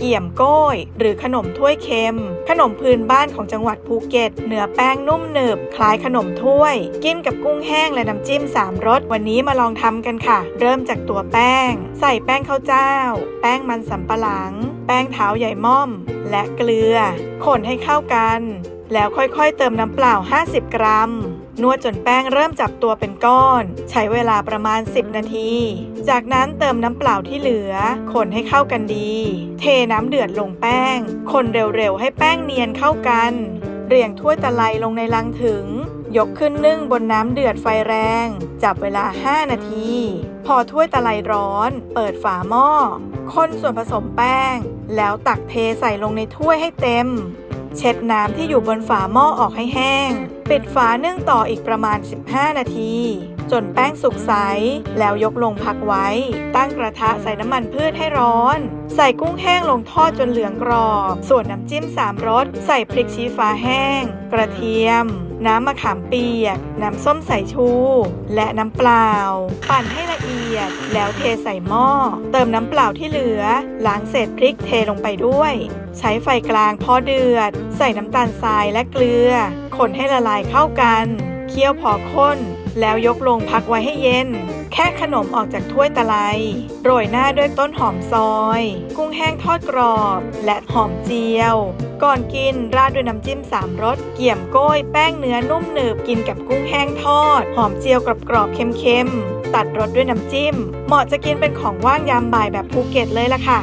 เกี่ยมโก้ย หรือขนมถ้วยเค็ม ขนมพื้นบ้านของจังหวัดภูเก็ตเนื้อแป้งนุ่มหนึบ คล้ายขนมถ้วย กินกับกุ้งแห้งและน้ำจิ้มสามรสวันนี้มาลองทำกันค่ะ เริ่มจากตัวแป้ง ใส่แป้งข้าวเจ้า แป้งมันสำปะหลัง แป้งเท้าใหญ่ม่อม และเกลือ คนให้เข้ากัน แล้วค่อยๆ เติมน้ำเปล่า 50 กรัม นวดจนแป้งเริ่มจับตัวเป็นก้อน ใช้เวลาประมาณ 10 นาที จากนั้นเติมน้ำเปล่าที่เหลือ คนให้เข้ากันดี เทน้ำเดือดลงแป้ง คนเร็วๆ ให้แป้งเนียนเข้ากัน เรียงถ้วยตะไลลงในลังถึง ยกขึ้นนึ่งบนน้ำเดือดไฟแรง จับเวลา 5 นาที พอถ้วยตะไลร้อน เปิดฝาหม้อ คนส่วนผสมแป้ง แล้วตักเทใส่ลงในถ้วยให้เต็ม เช็ดน้ำที่อยู่บนฝาหม้อออกให้แห้ง ปิดฝานึ่งต่ออีกประมาณ 15 นาที จนแป้งสุกใส แล้วยกลงพักไว้ ตั้งกระทะใส่น้ำมันพืชให้ร้อน ใส่กุ้งแห้งลงทอดจนเหลืองกรอบ ส่วนน้ำจิ้มสามรส ใส่พริกชี้ฟ้าแห้ง กระเทียม น้ำมะขามเปียก น้ำส้มสายชู และน้ำเปล่า ปั่นให้ละเอียด แล้วเทใส่หม้อ เติมน้ำเปล่าที่เหลือ ล้างเศษพริกเทลงไปด้วย ใช้ไฟกลางพอเดือด ใส่น้ำตาลทรายและเกลือ คนให้ละลายเข้ากัน เคี่ยวพอข้น แล้วยกลงพักไว้ให้เย็น แค่ขนมออกจากถ้วยตะไลโรยหน้าด้วยต้นหอมซอย กุ้งแห้งทอดกรอบ และหอมเจียว ก่อนกินราดด้วยน้ำจิ้มสามรส เกี่ยมโก้ยแป้งเนื้อนุ่มหนึบกินกับกุ้งแห้งทอด หอมเจียวกรอบๆเค็มๆตัดรสด้วยน้ำจิ้ม เหมาะจะกินเป็นของว่างยามบ่ายแบบภูเก็ตเลยล่ะค่ะ